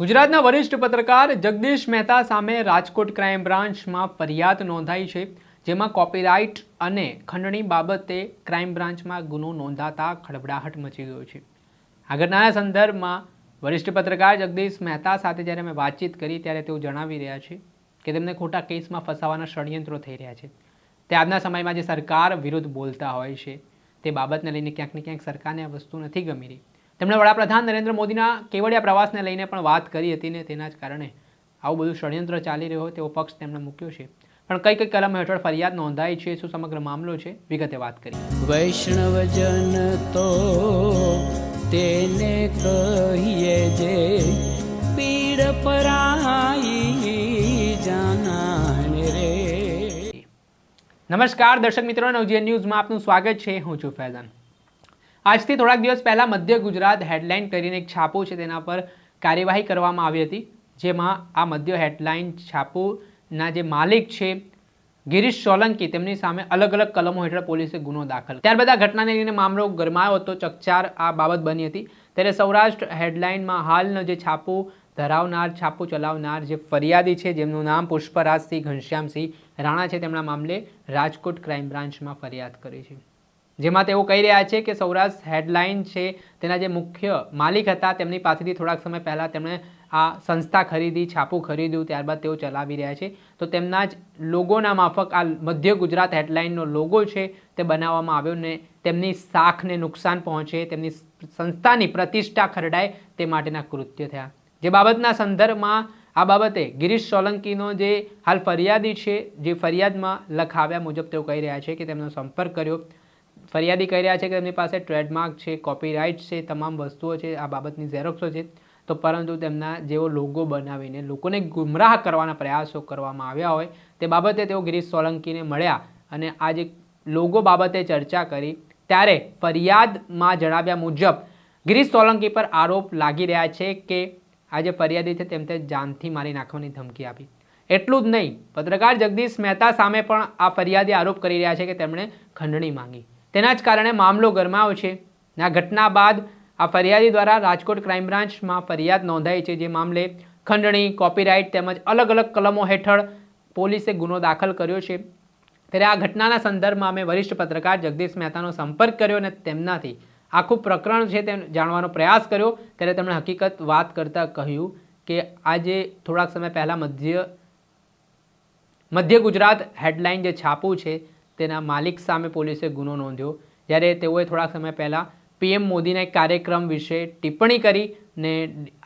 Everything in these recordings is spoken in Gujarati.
ગુજરાતના વરિષ્ઠ પત્રકાર જગદીશ મહેતા સામે રાજકોટ ક્રાઇમ બ્રાન્ચમાં ફરિયાદ નોંધાઈ છે, જેમાં કોપીરાઇટ અને ખંડણી બાબતે ક્રાઇમ બ્રાન્ચમાં ગુનો નોંધાતા ખળભળાહટ મચી ગયો છે. આ ઘટનાના સંદર્ભમાં વરિષ્ઠ પત્રકાર જગદીશ મહેતા સાથે જ્યારે મેં વાતચીત કરી ત્યારે તેઓ જણાવી રહ્યા છે કે તેમને ખોટા કેસમાં ફસાવાના ષડયંત્રો થઈ રહ્યા છે. તે આજના સમયમાં જે સરકાર વિરુદ્ધ બોલતા હોય છે, તે બાબતને લઈને ક્યાંક ને ક્યાંક સરકારને આ વસ્તુ નથી ગમી રહી. તેમણે વડાપ્રધાન નરેન્દ્ર મોદીના કેવડિયા પ્રવાસને લઈને પણ વાત કરી હતી ને તેના જ કારણે આવું બધું ષડયંત્ર ચાલી રહ્યો હોય તેવો પક્ષ તેમણે મૂક્યો છે. પણ કઈ કઈ કલમ હેઠળ ફરિયાદ નોંધાઈ છે શું સમગ્ર મામલો છે વિગતે વાત કરી વૈષ્ણવજન તો તેને કહીએ જે પીડ પરાઈ જાનાને રે. નમસ્કાર દર્શક મિત્રો નવજીવન ન્યૂઝમાં આપનું સ્વાગત છે. હું છું ફૈઝાન. આજથી થોડાક દિવસ પહેલાં મધ્ય ગુજરાત હેડલાઇન કરીને એક છાપો છે તેના પર કાર્યવાહી કરવામાં આવી હતી, જેમાં આ મધ્ય હેડલાઇન છાપુના જે માલિક છે ગિરીશ સોલંકી, તેમની સામે અલગ અલગ કલમો હેઠળ પોલીસે ગુનો દાખલ ત્યારબાદ આ ઘટનાને લઈને મામલો ગરમાયો હતો, ચકચાર આ બાબત બની હતી. ત્યારે સૌરાષ્ટ્ર હેડલાઇનમાં હાલનો જે છાપું ધરાવનાર, છાપો ચલાવનાર જે ફરિયાદી છે, જેમનું નામ પુષ્પરાજસિંહ ઘનશ્યામસિંહ રાણા છે, તેમના મામલે રાજકોટ ક્રાઇમ બ્રાન્ચમાં ફરિયાદ કરી છે. જેમાં તેઓ કહી રહ્યા છે કે સૌરાષ્ટ્ર હેડલાઇન છે, તેના જે મુખ્ય માલિક હતા, તેમની પાસેથી થોડાક સમય પહેલાં તેમણે આ સંસ્થા ખરીદી, છાપું ખરીદ્યું, ત્યારબાદ તેઓ ચલાવી રહ્યા છે. તો તેમના જ લોગોના માફક આ મધ્ય ગુજરાત હેડલાઇનનો લોગો છે, તે બનાવવામાં આવ્યો ને તેમની શાખને નુકસાન પહોંચે, તેમની સંસ્થાની પ્રતિષ્ઠા ખરડાય તે માટેના કૃત્ય થયા. જે બાબતના સંદર્ભમાં આ બાબતે ગિરીશ સોલંકીનો જે હાલ ફરિયાદી છે, જે ફરિયાદમાં લખાવ્યા મુજબ તેઓ કહી રહ્યા છે કે તેમનો સંપર્ક કર્યો. ફરિયાદી કહી રહ્યા છે કે તેમની પાસે ટ્રેડમાર્ક છે કોપીરાઇટ છે, તમામ વસ્તુઓ છે, આ બાબતની ઝેરોક્સો છે. તો પરંતુ તેમના જેવો લોગો બનાવીને લોકોને ગુમરાહ કરવાના પ્રયાસો કરવામાં આવ્યા હોય, તે બાબતે તેઓ ગિરીશ સોલંકીને મળ્યા અને આ જે લોગો બાબતે ચર્ચા કરી, ત્યારે ફરિયાદમાં જણાવ્યા મુજબ, ગિરીશ સોલંકી પર આરોપ લાગી રહ્યા છે કે આ જે ફરિયાદી છે તેમ તે જાનથી મારી નાખવાની ધમકી આપી. એટલું જ નહીં, પત્રકાર જગદીશ મહેતા સામે પણ આ ફરિયાદી આરોપ કરી રહ્યા છે કે તેમણે ખંડણી માંગી. તેના જ કારણે મામલો ગરમાયો છે. આ ઘટના બાદ આ ફરિયાદી દ્વારા રાજકોટ ક્રાઇમ બ્રાન્ચમાં ફરિયાદ નોંધાઈ છે, જે મામલે ખંડણી, કોપીરાઇટ તેમજ અલગ અલગ કલમો હેઠળ પોલીસે ગુનો દાખલ કર્યો છે. ત્યારે આ ઘટનાના સંદર્ભમાં અમે વરિષ્ઠ પત્રકાર જગદીશ મહેતાનો સંપર્ક કર્યો અને તેમનાથી આખું પ્રકરણ છે તે જાણવાનો પ્રયાસ કર્યો. ત્યારે તેમણે હકીકત વાત કરતાં કહ્યું કે આજે થોડાક સમય પહેલાં મધ્ય મધ્ય ગુજરાત હેડલાઇન જે છાપું છે તેના માલિક સામે પોલીસે ગુનો નોંધ્યો. જ્યારે તેઓએ થોડાક સમય પહેલાં પીએમ મોદીના એક કાર્યક્રમ વિશે ટિપ્પણી કરી ને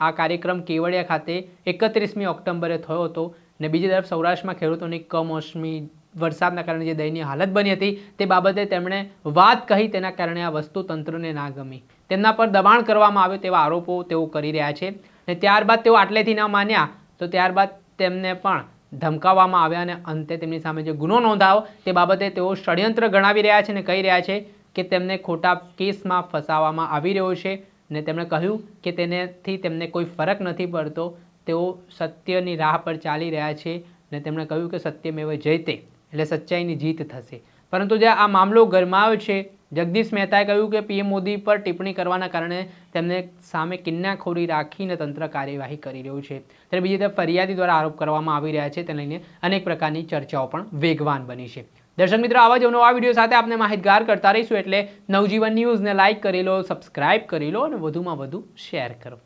આ કાર્યક્રમ કેવડિયા ખાતે એકત્રીસમી ઓક્ટોબરે થયો હતો ને બીજી તરફ સૌરાષ્ટ્રમાં ખેડૂતોની કમોસમી વરસાદના કારણે જે દયનીય હાલત બની હતી તે બાબતે તેમણે વાત કહી તેના કારણે આ વસ્તુ તંત્રને ના ગમી. તેમના પર દબાણ કરવામાં આવ્યું તેવા આરોપો તેઓ કરી રહ્યા છે ને ત્યારબાદ તેઓ આટલેથી ના માન્યા તો ત્યારબાદ તેમને પણ ધમકાવવામાં આવ્યા અને અંતે તેમની સામે જે ગુનો નોંધાયો તે બાબતે તેઓ ષડયંત્ર ગણાવી રહ્યા છે અને કહી રહ્યા છે કે તેમને ખોટા કેસમાં ફસાવવામાં આવી રહ્યો છે ને તેમણે કહ્યું કે તેનેથી તેમને કોઈ ફરક નથી પડતો, તેઓ સત્યની રાહ પર ચાલી રહ્યા છે ને તેમણે કહ્યું કે સત્યમેવ જયતે, એટલે સચ્ચાઈની જીત થશે. પરંતુ જે આ મામલો ગરમાયો છે, જગદીશ મહેતાએ કહ્યું કે પીએમ મોદી પર ટિપ્પણી કરવાના કારણે તેમને સામે કિન્નાખોરી રાખીને તંત્ર કાર્યવાહી કરી રહ્યું છે. ત્યારે બીજી તરફ ફરિયાદી દ્વારા આરોપ કરવામાં આવી રહ્યા છે, તેને લઈને અનેક પ્રકારની ચર્ચાઓ પણ વેગવાન બની છે. દર્શક મિત્રો, આવા જ નવા વીડિયો સાથે આપણે માહિતગાર કરતા રહીશું એટલે નવજીવન ન્યૂઝને લાઇક કરી લો, સબસ્ક્રાઇબ કરી લો અને વધુમાં વધુ શેર કરો.